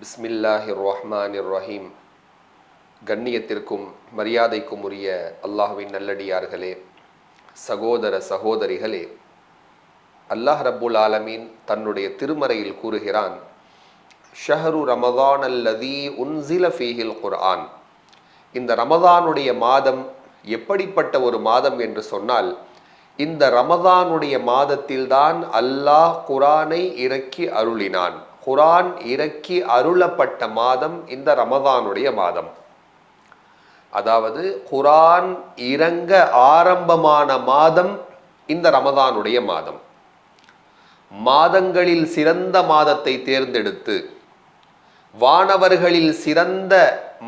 பிஸ்மில்லாஹிர் ரஹ்மானிர் ரஹீம் கண்ணியத்திற்கும் மரியாதைக்கும் உரிய அல்லாஹ்வின் நல்லடியார்களே சகோதர சகோதரிகளே அல்லாஹ் ரப்புல் ஆலமீன் தன்னுடைய திருமறையில் கூறுகிறான் ஷஹரு ரமதான் அல்லதி உன்சில ஃபீஹில் குர்ஆன். இந்த ரமதானுடைய மாதம் எப்படிப்பட்ட ஒரு மாதம் என்று சொன்னால் இந்த ரமதானுடைய மாதத்தில்தான் அல்லாஹ் குரானை இறக்கி அருளினான். குரான் இறக்கி அருளப்பட்ட மாதம் இந்த ரமதானுடைய மாதம். அதாவது குரான் இறங்க ஆரம்பமான மாதம் இந்த ரமதானுடைய மாதம். மாதங்களில் சிறந்த மாதத்தை தேர்ந்தெடுத்து வானவர்களில் சிறந்த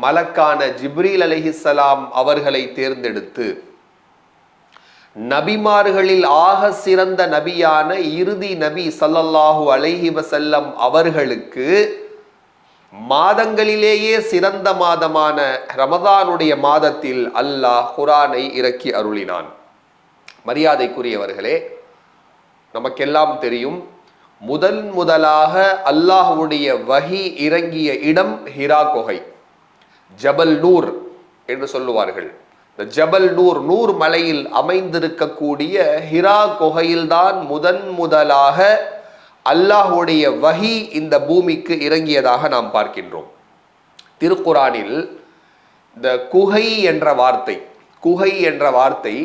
மலக்கான ஜிப்ரீல் அலிஹிசலாம் அவர்களை தேர்ந்தெடுத்து நபிமார்களில் ஆக சிறந்த நபியான இறுதி நபி சல்லல்லாஹு அலைஹி வசல்லம் அவர்களுக்கு மாதங்களிலேயே சிறந்த மாதமான ரமதானுடைய மாதத்தில் அல்லாஹ் குரானை இறக்கி அருளினான். மரியாதைக்குரியவர்களே நமக்கெல்லாம் தெரியும் முதன் முதலாக அல்லாஹுடைய வஹி இறங்கிய இடம் ஹிரா கொகை ஜபல் நூர் என்று சொல்லுவார்கள். இந்த ஜபல் நூர் நூர் மலையில் அமைந்திருக்கக்கூடிய ஹிரா குகையில்தான் முதன் முதலாக அல்லாஹுடைய வஹி இந்த பூமிக்கு இறங்கியதாக நாம் பார்க்கின்றோம். திருக்குரானில் இந்த குகை என்ற வார்த்தை குகை என்ற வார்த்தை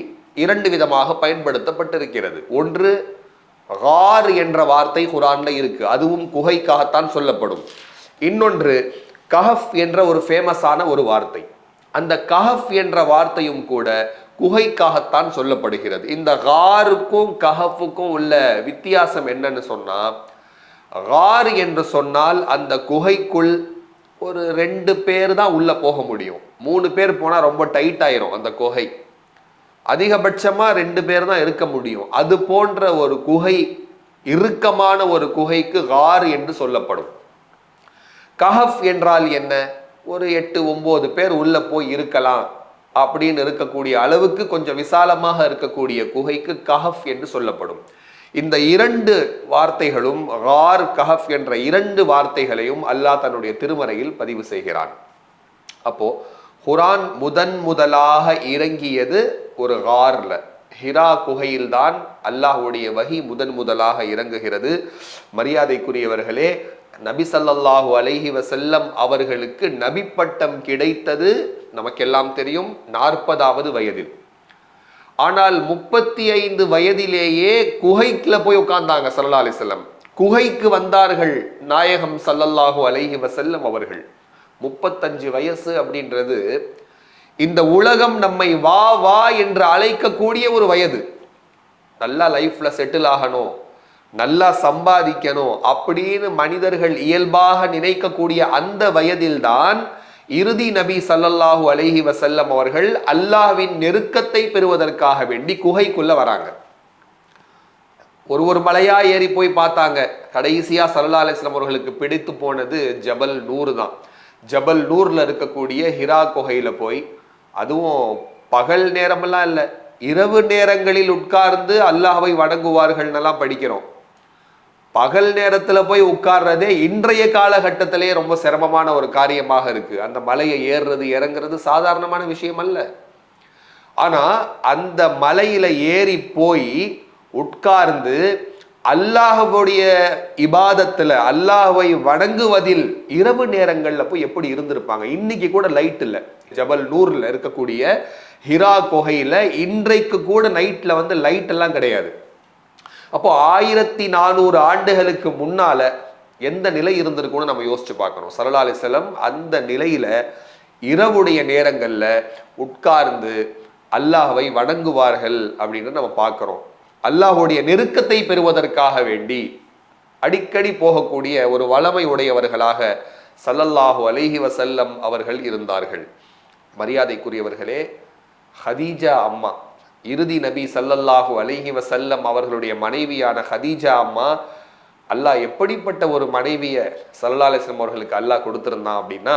இரண்டு விதமாக பயன்படுத்தப்பட்டிருக்கிறது. ஒன்று ஹார் என்ற வார்த்தை குரான்ல இருக்கு அதுவும் குகைக்காகத்தான் சொல்லப்படும். இன்னொன்று கஹஃப் என்ற ஒரு ஃபேமஸான ஒரு வார்த்தை. அந்த கஹஃப் என்ற வார்த்தையும் கூட குகைக்காகத்தான் சொல்லப்படுகிறது. இந்த காருக்கும் கஹஃபுக்கும் உள்ள வித்தியாசம் என்னன்னு சொன்னா கார் என்று சொன்னால் அந்த குகைக்குள் ஒரு ரெண்டு பேர் தான் உள்ள போக முடியும். மூணு பேர் போனா ரொம்ப டைட் ஆயிரும் அந்த குகை. அதிகபட்சமா ரெண்டு பேர் தான் இருக்க முடியும். அது போன்ற ஒரு குகை இறுக்கமான ஒரு குகைக்கு கார் என்று சொல்லப்படும். கஹஃப் என்றால் என்ன? ஒரு எட்டு ஒம்பது பேர் உள்ளே போய் இருக்கலாம் அப்படின்னு இருக்கக்கூடிய அளவுக்கு கொஞ்சம் விசாலமாக இருக்கக்கூடிய குகைக்கு கஹஃப் என்று சொல்லப்படும். இந்த இரண்டு வார்த்தைகளும் கார் கஹஃப் என்ற இரண்டு வார்த்தைகளையும் அல்லாஹ் தன்னுடைய திருமறையில் பதிவு செய்கிறான். அப்போ குரான் முதன் முதலாக இறங்கியது ஒரு கார்ல. ஹிரா குகையில்தான் அல்லாஹுடைய வகி முதன் முதலாக இறங்குகிறது. மரியாதைக்குரியவர்களே நபி சல்லல்லாஹு அலைஹி வசல்லம் அவர்களுக்கு நபி பட்டம் கிடைத்தது நமக்கெல்லாம் தெரியும் நாற்பதாவது வயதில். ஆனால் முப்பத்தி ஐந்து வயதிலேயே குகைக்குள்ள போய் உட்கார்ந்தாங்க சல்லா அலிசல்லம் குகைக்கு வந்தார்கள் நாயகம் சல்லல்லாஹு அலைஹி வசல்லம் அவர்கள். முப்பத்தஞ்சு வயசு அப்படின்றது இந்த உலகம் நம்மை வா வா என்று அழைக்கக்கூடிய ஒரு வயது. நல்லா லைஃப்ல செட்டில் ஆகணும். நல்லா சம்பாதிக்கணும் அப்படின்னு மனிதர்கள் இயல்பாக நினைக்கக்கூடிய அந்த வயதில்தான் இறுதி நபி சல்லல்லாஹூ அலஹி வசல்லம் அவர்கள் அல்லாஹ்வின் நெருக்கத்தை பெறுவதற்காக வேண்டி குகைக்குள்ள வராங்க. ஒரு ஒரு மலையா ஏறி போய் பார்த்தாங்க. கடைசியா சல்லா அலிஸ்லாம் அவர்களுக்கு பிடித்து போனது ஜபல் நூறு தான். ஜபல் நூர்ல இருக்கக்கூடிய ஹிரா குகையில போய் அதுவும் பகல் நேரமெல்லாம் இல்லை இரவு நேரங்களில் உட்கார்ந்து அல்லாஹ்வை வணங்குவார்கள்னெல்லாம் படிக்கிறோம். பகல் நேரத்துல போய் உட்கார்றதே இன்றைய காலகட்டத்திலேயே ரொம்ப சிரமமான ஒரு காரியமாக இருக்கு. அந்த மலையை ஏறுறது இறங்குறது சாதாரணமான விஷயம் அல்ல. ஆனா அந்த மலையில ஏறி போய் உட்கார்ந்து அல்லாஹுடைய இபாதத்துல அல்லாஹுவை வணங்குவதில் இரவு நேரங்கள்ல போய் எப்படி இருந்திருப்பாங்க? இன்னைக்கு கூட லைட் இல்லை. ஜபல் நூர்ல இருக்கக்கூடிய ஹிரா குகையில் இன்றைக்கு கூட நைட்ல வந்து லைட் எல்லாம் கிடையாது. அப்போ ஆயிரத்தி நானூறு ஆண்டுகளுக்கு முன்னால எந்த நிலை இருந்திருக்கும்னு நம்ம யோசிச்சு பார்க்கணும். சரலா அந்த நிலையில இரவுடைய நேரங்கள்ல உட்கார்ந்து அல்லாஹவை வணங்குவார்கள் அப்படின்னு நம்ம பார்க்கிறோம். அல்லாஹுடைய நெருக்கத்தை பெறுவதற்காக வேண்டி அடிக்கடி போகக்கூடிய ஒரு வளமை உடையவர்களாக சல்லல்லாஹு அலிஹி வசல்லம் அவர்கள் இருந்தார்கள். மரியாதைக்குரியவர்களே ஹதீஜா அம்மா இறுதி நபி சல்லல்லாஹு அலைஹி வசல்லம் அவர்களுடைய மனைவியான ஹதீஜா அம்மா அல்லாஹ் எப்படிப்பட்ட ஒரு மனைவியை சல்லா அலிஸ்லம் அவர்களுக்கு அல்லாஹ் கொடுத்துருந்தான் அப்படின்னா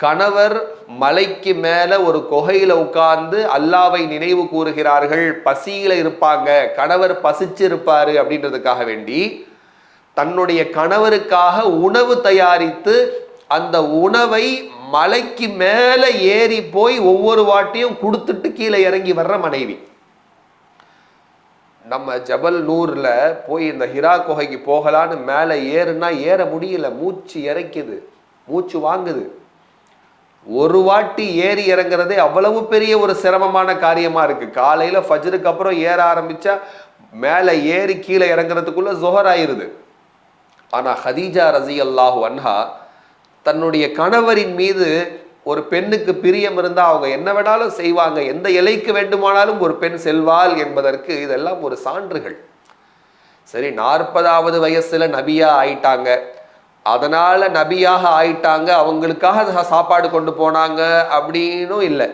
கணவர் மலைக்கு மேல ஒரு குகையில உட்கார்ந்து அல்லாவை நினைவு கூறுகிறார்கள் பசியில இருப்பாங்க கணவர் பசிச்சு இருப்பாரு அப்படின்றதுக்காக வேண்டி தன்னுடைய கணவருக்காக உணவு தயாரித்து அந்த உணவை மலைக்கு மேலே ஏறி போய் ஒவ்வொரு வாட்டியும் கொடுத்துட்டு கீழே இறங்கி வர்ற மனைவி. நம்ம ஜபல் நூரில் போய் இந்த ஹிரா குகைக்கு போகலான்னு மேலே ஏறுனா ஏற முடியல. மூச்சு இறைக்குது. மூச்சு வாங்குது. ஒரு வாட்டி ஏறி இறங்குறதே அவ்வளவு பெரிய ஒரு சிரமமான காரியமாக இருக்குது காலையில் ஃபஜருக்கு அப்புறம் ஏற ஆரம்பித்தா மேலே ஏறி கீழே இறங்குறதுக்குள்ளே ஜொஹர் ஆயிருது. ஆனால் ஹதீஜா ரசி அல்லாஹு அன்ஹா தன்னுடைய கணவரின் மீது ஒரு பெண்ணுக்கு பிரியம் இருந்தால் அவங்க என்ன வேணாலும் செய்வாங்க எந்த எல்லைக்கு வேண்டுமானாலும் ஒரு பெண் செல்வாள் என்பதற்கு இதெல்லாம் ஒரு சான்றுகள். சரி நாற்பதாவது வயசுல நபியா ஆயிட்டாங்க. அதனால நபியாக ஆயிட்டாங்க அவங்களுக்காக சாப்பாடு கொண்டு போனாங்க அப்படின்னும் இல்லை.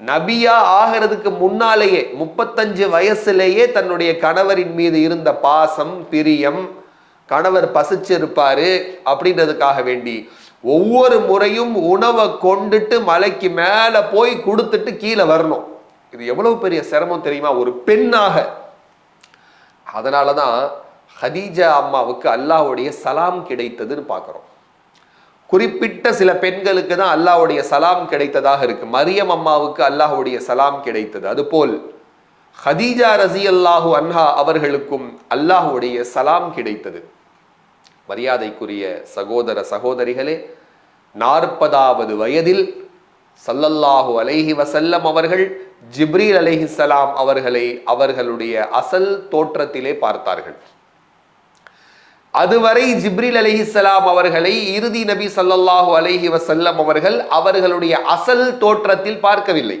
நபியா ஆகிறதுக்கு முன்னாலேயே முப்பத்தஞ்சு வயசுலேயே தன்னுடைய கணவரின் மீது இருந்த பாசம் பிரியம் கணவர் பசிச்சிருப்பாரு அப்படின்றதுக்காக வேண்டி ஒவ்வொரு முறையும் உணவை கொண்டுட்டு மலைக்கு மேலே போய் கொடுத்துட்டு கீழே வரணும். இது எவ்வளவு பெரிய சிரமம் தெரியுமா? ஒரு பெண்ணாக. அதனால தான் ஹதீஜா அம்மாவுக்கு அல்லாஹ்வுடைய சலாம் கிடைத்ததுன்னு பார்க்குறோம். குறிப்பிட்ட சில பெண்களுக்கு தான் அல்லாஹுடைய சலாம் கிடைத்ததாக இருக்கு. மரியம் அம்மாவுக்கு அல்லாஹுடைய சலாம் கிடைத்தது. அதுபோல் ஹதீஜா ரசி அல்லாஹு அன்ஹா அவர்களுக்கும் அல்லாஹ்வுடைய சலாம் கிடைத்தது. மரியாதைக்குரிய சகோதர சகோதரிகளே நாற்பதாவது வயதில் சல்லல்லாஹு அலைஹி வசல்லம் அவர்கள் ஜிப்ரீல் அலைஹிசலாம் அவர்களை அவர்களுடைய அசல் தோற்றத்திலே பார்த்தார்கள். அதுவரை ஜிப்ரீல் அலைஹிஸ்ஸலாம் அவர்களை இறுதி நபி சல்லல்லாஹு அலஹி வசல்லம் அவர்கள் அவர்களுடைய அசல் தோற்றத்தில் பார்க்கவில்லை.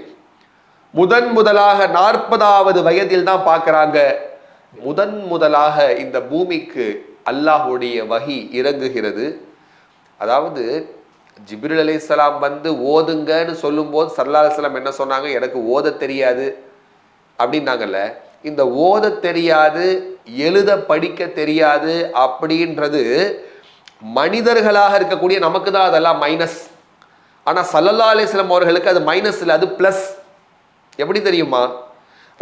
முதன் முதலாக நாற்பதாவது வயதில் தான் பார்க்கறாங்க. முதன் முதலாக இந்த பூமிக்கு அல்லாஹுடைய வகி இறங்குகிறது. அதாவது ஜிப்ரில் அலிசலாம் வந்து ஓதுங்கன்னு சொல்லும்போது சல்லா அலிஸ்லாம் என்ன சொன்னாங்க? எனக்கு ஓத தெரியாது அப்படின்னாங்கல்ல. இந்த ஓத தெரியாது எழுத படிக்க தெரியாது அப்படின்றது மனிதர்களாக இருக்கக்கூடிய நமக்கு தான் அதெல்லாம் மைனஸ் ஆனால் சல்லல்லா அலிஸ்லாம் அவர்களுக்கு அது மைனஸ் இல்லை அது ப்ளஸ் எப்படி தெரியுமா?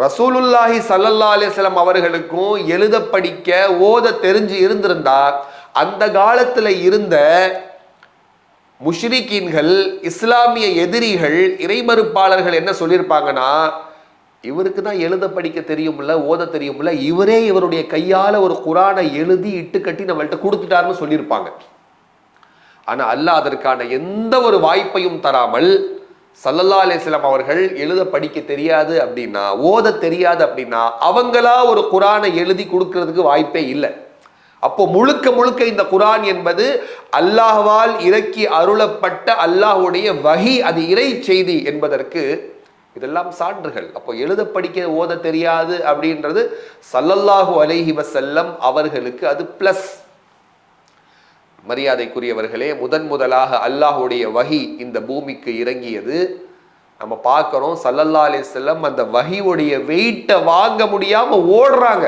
ரசூலுல்லாஹி சல்லல்லா அலிஸ்லாம் அவர்களுக்கும் எழுத படிக்க ஓத தெரிஞ்சு இருந்திருந்தா அந்த காலத்தில் இருந்த முஷ்ரிகீன்கள் இஸ்லாமிய எதிரிகள் இறைமறுப்பாளர்கள் என்ன சொல்லியிருப்பாங்கன்னா இவருக்கு தான் எழுத படிக்க தெரியும்ல ஓத தெரியும்ல இவரே இவருடைய கையால் ஒரு குரானை எழுதி இட்டு கட்டி நம்மள்கிட்ட கொடுத்துட்டாருன்னு சொல்லியிருப்பாங்க. ஆனால் அல்லாஹ் அதற்கான எந்த ஒரு வாய்ப்பையும் தராமல் சல்லல்லா அலிஸ்லாம் அவர்கள் எழுத படிக்க தெரியாது அப்படின்னா ஓத தெரியாது அப்படின்னா அவங்களா ஒரு குரானை எழுதி கொடுக்கறதுக்கு வாய்ப்பே இல்லை. அப்போ முழுக்க முழுக்க இந்த குரான் என்பது அல்லாஹ்வால் இறக்கி அருளப்பட்ட அல்லாஹ்வுடைய வகி அது இறை செய்தி என்பதற்கு இதெல்லாம் சான்றுகள். அப்போ எழுத படிக்க ஓத தெரியாது அப்படின்றது சல்லல்லாஹு அலைஹி வசல்லம் அவர்களுக்கு அது பிளஸ் மரியாதைக்குரியவர்களே முதன் முதலாக அல்லாஹுடைய வகி இந்த பூமிக்கு இறங்கியது. நம்ம பார்க்குறோம் சல்லல்லா அலி செல்லம் அந்த வகியுடைய வெயிட்டை வாங்க முடியாம ஓடுறாங்க.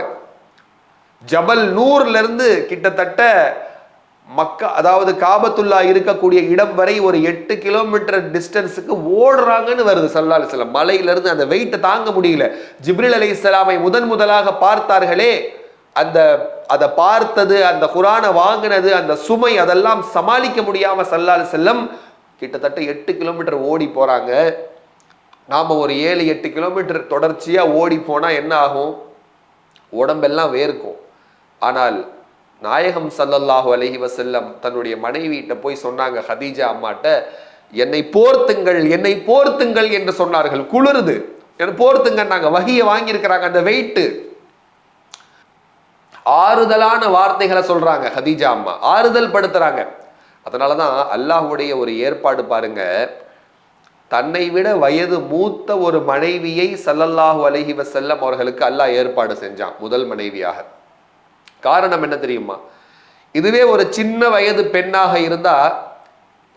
ஜபல் நூர்ல இருந்து கிட்டத்தட்ட மக்கா அதாவது காபத்துல்லா இருக்கக்கூடிய இடம் வரை ஒரு எட்டு கிலோமீட்டர் டிஸ்டன்ஸுக்கு ஓடுறாங்கன்னு வருது சல்லா அலிஸ்லாம் மலையிலிருந்து அந்த வெயிட்டை தாங்க முடியல. ஜிப்ரில் அலி இஸ்லாமை முதன் முதலாக பார்த்தார்களே அந்த அதை பார்த்தது அந்த குரானை வாங்கினது அந்த சுமை அதெல்லாம் சமாளிக்க முடியாம சல்லா செல்லம் கிட்டத்தட்ட எட்டு கிலோமீட்டர் ஓடி போறாங்க. நாம ஒரு ஏழு எட்டு கிலோமீட்டர் தொடர்ச்சியா ஓடி போனா என்ன ஆகும்? உடம்பெல்லாம் வேர்க்கும். ஆனால் நாயகம் சல்லல்லாஹு அலஹி வசல்லம் தன்னுடைய மனைவியிட்ட போய் சொன்னாங்க ஹதீஜா அம்மாட்ட என்னை போர்த்துங்கள் என்னை போர்த்துங்கள் என்று சொன்னார்கள். குளிருது. என்ன போர்த்துங்கன்னாங்க. வகியை வாங்கியிருக்கிறாங்க. அந்த வெயிட்டு ஆறுதலான வார்த்தைகளை சொல்றாங்க ஹதீஜா அம்மா. ஆறுதல் படுத்துறாங்க. அதனால தான் அல்லாஹ்வுடைய ஒரு ஏற்பாடு பாருங்க. தன்னை விட வயது மூத்த ஒரு மனைவியை சல்லல்லாஹு அலஹி வசல்லம் அவர்களுக்கு அல்லாஹ் ஏற்பாடு செஞ்சான் முதல் மனைவியாக. காரணம் என்ன தெரியுமா? இதுவே ஒரு சின்ன வயது பெண்ணாக இருந்தா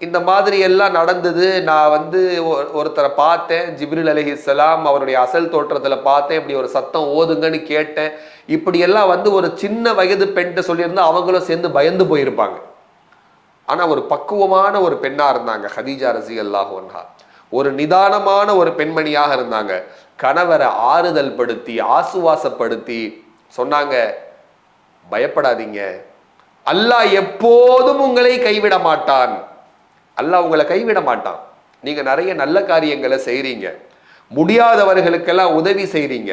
இந்த மாதிரி எல்லாம் நடந்தது. நான் வந்து ஒருத்தரை பார்த்தேன் ஜிப்ரில் அலைஹிஸ்ஸலாம் அவருடைய அசல் தோற்றத்தில் பார்த்தேன் இப்படி ஒரு சத்தம் ஓதுங்கன்னு கேட்டேன். இப்படியெல்லாம் வந்து ஒரு சின்ன வயது பெண்கிட்ட சொல்லியிருந்தா அவங்களும் சேர்ந்து பயந்து போயிருப்பாங்க. ஆனால் ஒரு பக்குவமான ஒரு பெண்ணாக இருந்தாங்க ஹதீஜா ரசி அல்லாஹ் ஒரு நிதானமான ஒரு பெண்மணியாக இருந்தாங்க. கணவரை ஆறுதல் படுத்தி ஆசுவாசப்படுத்தி சொன்னாங்க பயப்படாதீங்க. அல்லாஹ் எப்போதும் உங்களை கைவிட மாட்டான். அல்லாஹ் உங்களை கைவிட மாட்டான். நீங்கள் நிறைய நல்ல காரியங்களை செய்கிறீங்க முடியாதவர்களுக்கெல்லாம் உதவி செய்கிறீங்க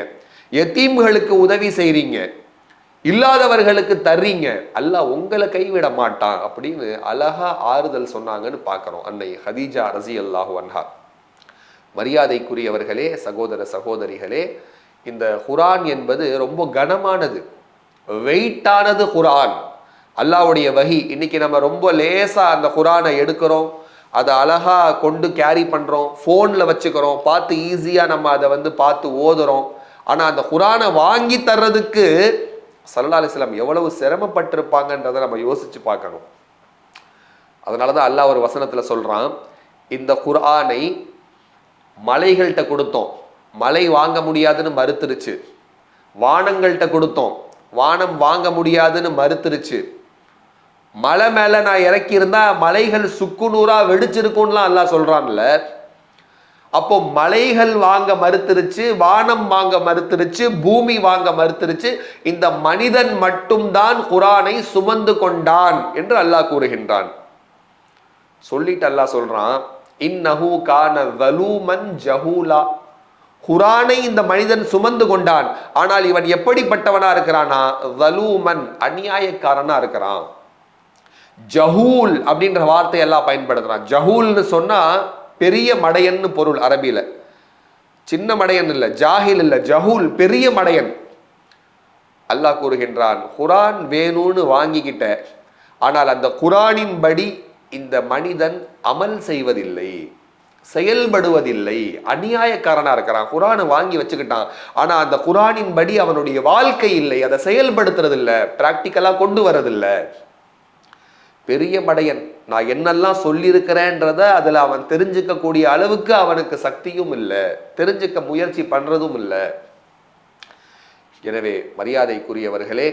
எத்தீம்களுக்கு உதவி செய்றீங்க? இல்லாதவர்களுக்கு தர்றீங்க. அல்லாஹ் உங்களை கைவிட மாட்டான் அப்படின்னு அழகா ஆறுதல் சொன்னாங்கன்னு பார்க்குறோம் அன்னை ஹதீஜா ரசி அல்லாஹு அன்ஹா. மரியாதைக்குரியவர்களே சகோதர சகோதரிகளே இந்த குரான் என்பது ரொம்ப கனமானது. வெயிட்டானது குரான் அல்லாஹ்வுடைய வகி. இன்னைக்கு நம்ம ரொம்ப லேசா அந்த குரானை எடுக்கிறோம். அதை அழகா கொண்டு கேரி பண்றோம். ஃபோனில் வச்சுக்கிறோம். பார்த்து ஈஸியா நம்ம அதை வந்து பார்த்து ஓதுறோம். ஆனா அந்த குரானை வாங்கி தர்றதுக்கு சல்லா அலிஸ்லாம் எவ்வளவு சிரமப்பட்டிருப்பாங்கன்றதை நம்ம யோசிச்சு பார்க்கணும். அதனால தான் அல்லாஹ் ஒரு வசனத்துல சொல்றான் இந்த குரானை மலைகள்கிட்ட கொடுத்தோம். மலை வாங்க முடியாதுன்னு மறுத்துருச்சு. வானங்கள்கிட்ட கொடுத்தோம். வானம் வாங்க முடியாதுன்னு மறுத்துருச்சு. மலை மேல நான் இறக்கி இருந்தா மலைகள் சுக்குநூறா வெடிச்சிருக்கும்லாம் அல்லாஹ் சொல்றான்ல. அப்போ மலைகள் வாங்க மறுத்துருச்சு வானம் வாங்க மறுத்துருச்சு பூமி வாங்க மறுத்துருச்சு. இந்த மனிதன் மட்டும்தான் குரானை சுமந்து கொண்டான் என்று அல்லாஹ் கூறுகின்றான். சொல்லிட்டு அல்லாஹ் சொல்றான் இன்னஹு கான வலூமன் ஜஹூலா. குரானை இந்த மனிதன் சுமந்து கொண்டான். ஆனால் இவன் எப்படிப்பட்டவனா இருக்கிறானா? வலூமன் அநியாயக்காரனா இருக்கிறான். ஜஹூல் அப்படின்ற வார்த்தையெல்லாம் பயன்படுத்துறான். ஜஹூல்னு சொன்னா பெரிய மடையன்னு பொருள் அரபியில். சின்ன மடையன் இல்லை ஜாஹில் இல்லை ஜஹூல் பெரிய மடையன். அல்லாஹ் கூறுகின்றான் குரான் வேணும்னு வாங்கிக்கிட்ட ஆனால் அந்த குரானின் படி இந்த மனிதன் அமல் செய்வதில்லை செயல்படுவதில்லை அநியாயக்காரனாக இருக்கிறான். குரானை வாங்கி வச்சுக்கிட்டான். ஆனால் அந்த குரானின் படி அவனுடைய வாழ்க்கை இல்லை அதை செயல்படுத்துறதில்லை ப்ராக்டிக்கலாக கொண்டு வரதில்லை. பெரிய மடையன் நான் என்னெல்லாம் சொல்லியிருக்கிறேன்றத அதில் அவன் தெரிஞ்சுக்கக்கூடிய அளவுக்கு அவனுக்கு சக்தியும் இல்லை. தெரிஞ்சுக்க முயற்சி பண்ணுறதும் இல்லை. எனவே மரியாதைக்குரியவர்களே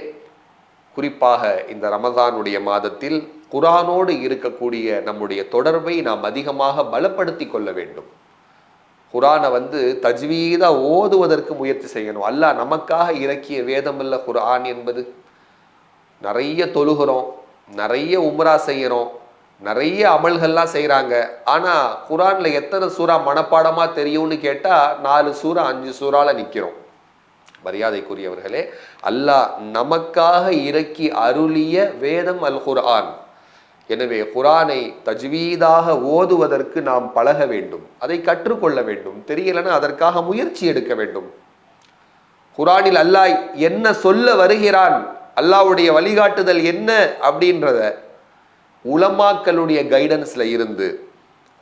குறிப்பாக இந்த ரமதானுடைய மாதத்தில் குரானோடு இருக்கக்கூடிய நம்முடைய தொடர்பை நாம் அதிகமாக பலப்படுத்தி கொள்ள வேண்டும். குரானை வந்து தஜ்வீதா ஓதுவதற்கு முயற்சி செய்யணும். அல்லாஹ் நமக்காக இறக்கிய வேதம் இல்லை குரான் என்பது. நிறைய தொழுகிறோம் நிறைய உம்ரா செய்கிறோம். நிறைய அமல்கள்லாம் செய்கிறாங்க ஆனால் குரானில் எத்தனை சூறா மனப்பாடமாக தெரியும்னு கேட்டால் நாலு சூறா அஞ்சு சூறாவில் நிற்கிறோம் மரியாதைக்குரியவர்களே அல்லாஹ் நமக்காக இறக்கி அருளிய வேதம் அல் குர்ஆன் எனவே குரானை தஜ்வீதாக ஓதுவதற்கு நாம் பழக வேண்டும். அதை கற்றுக்கொள்ள வேண்டும். தெரியலன்னா அதற்காக முயற்சி எடுக்க வேண்டும். குரானில் அல்லாஹ் என்ன சொல்ல வருகிறான்? அல்லாஹ்வுடைய வழிகாட்டுதல் என்ன? அப்படின்றத உலமாக்களுடைய கைடன்ஸில் இருந்து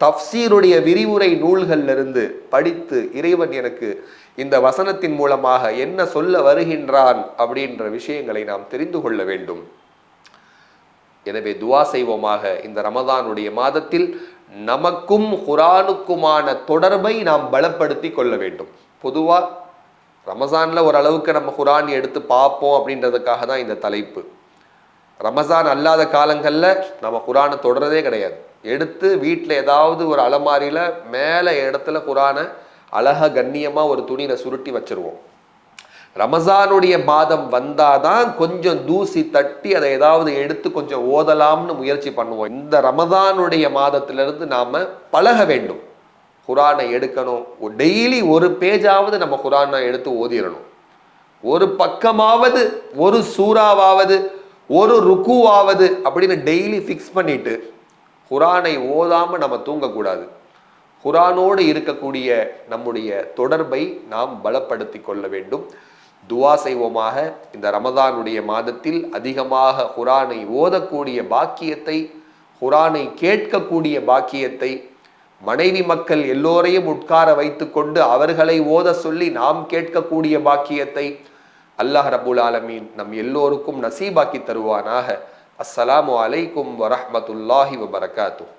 தப்சீருடைய விரிவுரை நூல்கள்ல இருந்து படித்து இறைவன் எனக்கு இந்த வசனத்தின் மூலமாக என்ன சொல்ல வருகின்றான் அப்படின்ற விஷயங்களை நாம் தெரிந்து கொள்ள வேண்டும். எனவே துவா செய்வோமாக இந்த ரமதானுடைய மாதத்தில் நமக்கும் குரானுக்குமான தொடர்பை நாம் பலப்படுத்தி கொள்ள வேண்டும். பொதுவாக ரமசானில் ஓரளவுக்கு நம்ம குரான் எடுத்து பார்ப்போம் அப்படின்றதுக்காக தான் இந்த தலைப்பு. ரமசான் அல்லாத காலங்களில் நம்ம குரானை தொடரதே கிடையாது. எடுத்து வீட்டில் ஏதாவது ஒரு அலமாரியில் மேலே இடத்துல குரானை அழகாக கண்ணியமாக ஒரு துணியில் சுருட்டி வச்சிருவோம். ரமசானுடைய மாதம் வந்தாதான் கொஞ்சம் தூசி தட்டி அதை ஏதாவது எடுத்து கொஞ்சம் ஓதலாம்னு முயற்சி பண்ணுவோம். இந்த ரமதானுடைய மாதத்திலிருந்து நாம் பழக வேண்டும். குரானை எடுக்கணும். டெய்லி ஒரு பேஜாவது நம்ம குரானை எடுத்து ஓதிடணும் ஒரு பக்கமாவது ஒரு சூறாவாவது ஒரு ருக்குவாவது அப்படின்னு டெய்லி ஃபிக்ஸ் பண்ணிட்டு குரானை ஓதாம நம்ம தூங்கக்கூடாது. குரானோடு இருக்கக்கூடிய நம்முடைய தொடர்பை நாம் பலப்படுத்தி கொள்ள வேண்டும். துவா செய்வோமாக இந்த ரமதானுடைய மாதத்தில் அதிகமாக குரானை ஓதக்கூடிய பாக்கியத்தை குரானை கேட்கக்கூடிய பாக்கியத்தை மனைவி மக்கள் எல்லோரையும் உட்கார வைத்துக்கொண்டு அவர்களை ஓத சொல்லி நாம் கேட்கக்கூடிய பாக்கியத்தை அல்லாஹ் ரபுல் ஆலமீன் நம் எல்லோருக்கும் நசீபாக்கி தருவானாக அஸ்ஸலாமு அலைக்கும் வரஹ்மத்துல்லாஹி வபரகாத்துஹ்